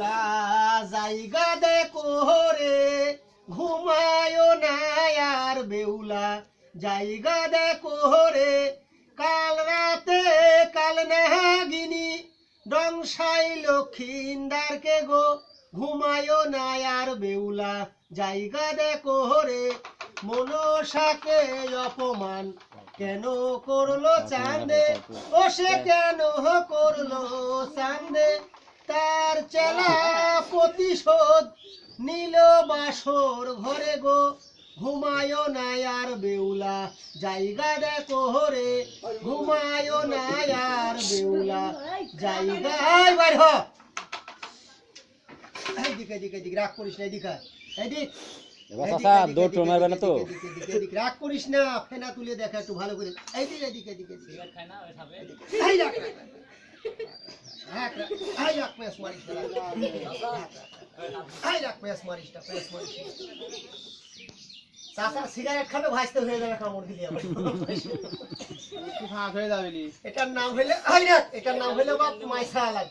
বেউলা জায়গা দে কোহরে ঘুমায়ো না আর বেউলা। জায়গা দে কোহরে কাল রাতে কাল নাগিনী। ডংসাই লক্ষিন্দারকে গো ঘুমায়ো না আর বেউলা। জায়গা দে কোহরে মনসাকে অপমান কেন করল চাঁদে ও সে কেন করল চাঁদে তার চেলা প্রতিশোধ নীল বাসর ঘরে গো। ঘুমায় না আর বেউলা জায়গা দেখো রে ঘুমায় না আর বেউলা জায়গা বাইর হ। এইদিকে এদিকে এদিকে রাগ করিস না এদিকে, এদিকে, রাগ করিস না ফেনা তুলে দেখা একটু ভালো করে। এইদিকে এদিকে এদিকে এদিকে। এই রাখ, রাখ, রাখ। রাখ, রাখ। এই রাখ, পেঁয়াজ মারিস না, রাখ। এই রাখ, পেঁয়াজ মারিস না, পেঁয়াজ মারিস না। সিগারেট খাবে ভাসতে হয়ে যাবে কামড় দিলে ফাঁক হয়ে যাবে এটার নাম হইলে এই দেখ এটার নাম হইলে বাপ মাইসা আলাগ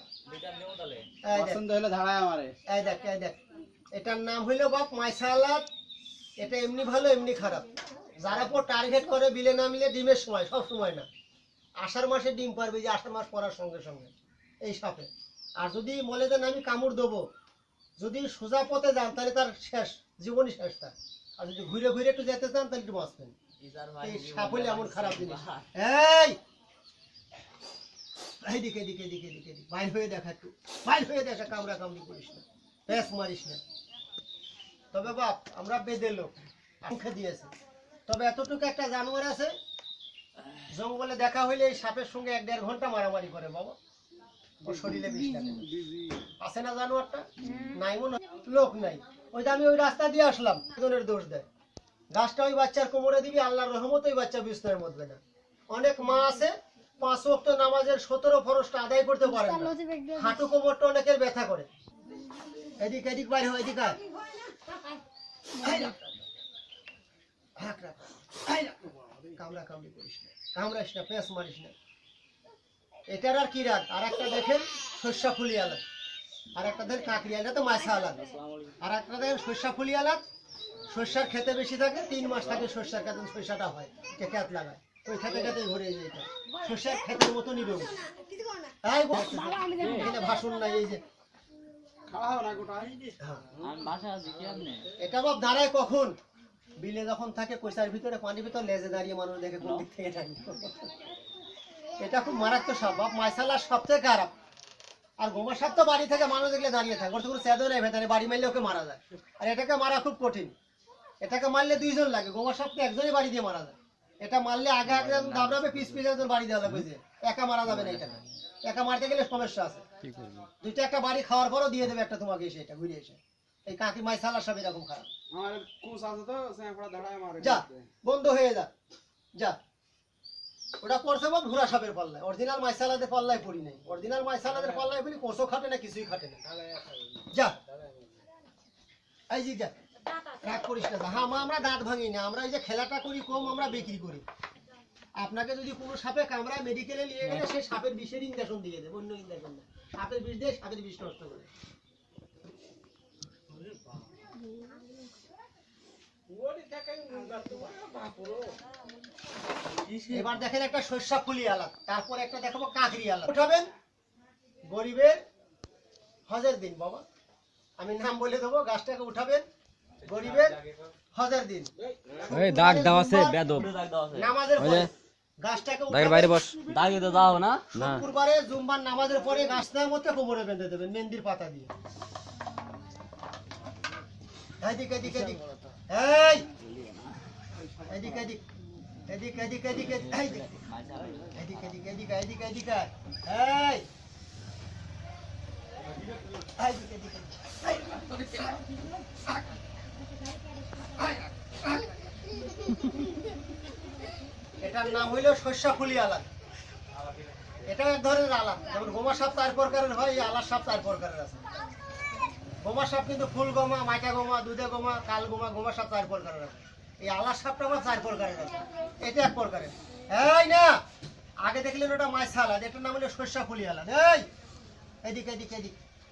পছন্দ হলে ধারায় আমারে। এই দেখ এই দেখ। এটার নাম হইল বাপ মাইসালাত এটা এমনি ভালো এমনি খারাপ। যারা পর টার্গেট করে বিলে না মিলে ডিমের সময় সব সময় না। আষাঢ় মাসে ডিম পারবে যে আষাঢ় মাস পড়ার সঙ্গে সঙ্গে। এই সাপে। আর যদি বলে দেন আমি কামড় দেবো। যদি সোজা পথে যান তাহলে তার শেষ জীবনই শেষ তার। আর যদি ঘুরে ঘুরে একটু যেতে চান তাহলে একটু বাঁচবেন। এই সাপ এমন খারাপ জিনিস। এই! এইদিকে এদিকে এদিকে এদিকে এদিকে। বাইর হয়ে দেখা একটু। বাইর হয়ে দেখা কামড়া কামড়ি করিস না। প্যাস মারিস না। তবে বাপ আমরা বেঁধে লোক। মুখে দিয়েছে। তবে এতটুকু একটা জানোয়ার আছে জঙ্গলে দেখা হইলে এই সাপের সঙ্গে এক দেড় ঘণ্টা মারামারি করে বাবা। ওর শরীরে বিষ লাগে আছে না জানোয়ারটা? নাই মনে লোক নাই। ওই যে আমি ওই রাস্তা দিয়ে আসলাম একজনের দোষ দেয়। গাছটা ওই বাচ্চার কোমরে দিবি আল্লাহর রহমত ওই বাচ্চা বিস্তারের মধ্যে না অনেক মা আছে পাঁচ ওয়াক্ত নামাজের সতেরো ফরসটা আদায় করতে পারে না। হাঁটু কোমরটা অনেকের ব্যথা করে। এদিক এদিক বাইরে হয় এদিক আয়। কামড়া কামড়ি করিস না। কামড়াইস না পেঁচ মারিস না। এটার আর কি রাগ? আর একটা দেখেন শস্যা ফুলি আলাদ। আর একটা দেখেন কাঁকড়ি এটা তো মাছা আলাদ। আর একটা দেখেন শস্যা ফুলি আলাদ। শস্যার খেতে বেশি থাকে তিন মাস থাকে শস্যার খেতে শস্যাটা হয় কে খেত লাগায়? ওই খেতে খেতে ঘুরে যায় এটা। শস্যার খেতের মতো নিবে গো, এখানে ভাষণ নাই এই যে। হ্যাঁ। এটা বাপ দাঁড়ায় কখন? বিলে যখন থাকে কইসার ভিতরে পানির ভিতর লেজে দাঁড়িয়ে মানুষ দেখে কোন দিক থাকে এটা খুব মারাত্মক সাপ বাপ মাইসালার সব থেকে খারাপ। আর গোমা সাপ তো বাড়ি থেকে মানুষ দেখলে দাঁড়িয়ে থাকে ওর তো কোনো চেদও নেই ভেতরে বাড়ি মারলে ওকে মারা যায়। আর এটাকে মারা খুব কঠিন। এটাকে মারলে দুইজন লাগে গোমা সাপকে একজনই বাড়ি দিয়ে মারা যায়। এটা মারলে আগে আগে দাবড়াবে পিস পিস একজন বাড়ি দেওয়া লাগবে যে একা মারা যাবে না এটা একা মারতে গেলে সমস্যা আছে। দুইটা একটা বাড়ি খাওয়ার পরও দিয়ে দেবে একটা তোমাকে এসে এটা ঘুরে এসে। এই কাকি মাইসালার সব এরকম খারাপ। আমার কুস আছে তো ধারায় আমারে যা বন্ধ হয়ে যা। যা। ওটা পড়ছে বাপ ভুরা সাপের পাল্লায়। অরিজিনাল মাইসালাদের পাল্লায় পড়ি নাই। অরিজিনাল মাইসালাদের পাল্লায় পড়ি কোষও খাটে না কিছুই খাটে না। যা। এই যে যা। রাগ করিস না। হ্যাঁ আমরা দাঁত ভাঙি না আমরা এই যে খেলাটা করি কম আমরা বিক্রি করি। আপনাকে যদি কোনো সাপে কামড়ায় মেডিকেলে নিয়ে গেলে সে সাপের বিষের ইঞ্জেকশন দিয়ে দেবে অন্য ইঞ্জেকশন না সাপের বিষ দিয়ে সাপের বিষ নষ্ট করে। এবার দেখেন একটা শস্যা ফুলি আলাদ তারপর একটা দেখাবো কাঁকড়ি আলাদ। উঠাবেন? গরিবের হজের দিন বাবা। আমি নাম বলে দেবো গাছটাকে উঠাবেন। গরিবের হজের দিন। এই দাগ দাও আছে বেদব। নামাজের পরে গাছটাকে দাগের বাইরে বস। দাগে তো দাও না। না। শুক্রবারে জুম্বার নামাজের পরে গাছটার মধ্যে কোমরে বেঁধে দেবেন পাতা দিয়ে। এদিক এদিক এদিক এই এদিক এদিক এদিক এই। এটার নাম হইল শস্যা ফুলি আলাদ। এটা এক ধরনের আলাদ। যেমন গোমা সাপ চার প্রকারের হয়, এই আলাদ সাপ চার প্রকারের আছে। গোমা সাপ কিন্তু ফুল গোমা মাইটা গোমা, দুধে গোমা, কাল গোমা গোমা সাপ চার প্রকারের আছে। এই আলা সাপটা মাছ চার প্রকারের এটা এক প্রকারের। এই না, আগে দেখলেন ওটা মাছ আলাদ এটার নাম হলো শস্যা ফুলি আলাদ এই, এদিক এদিক এদিক।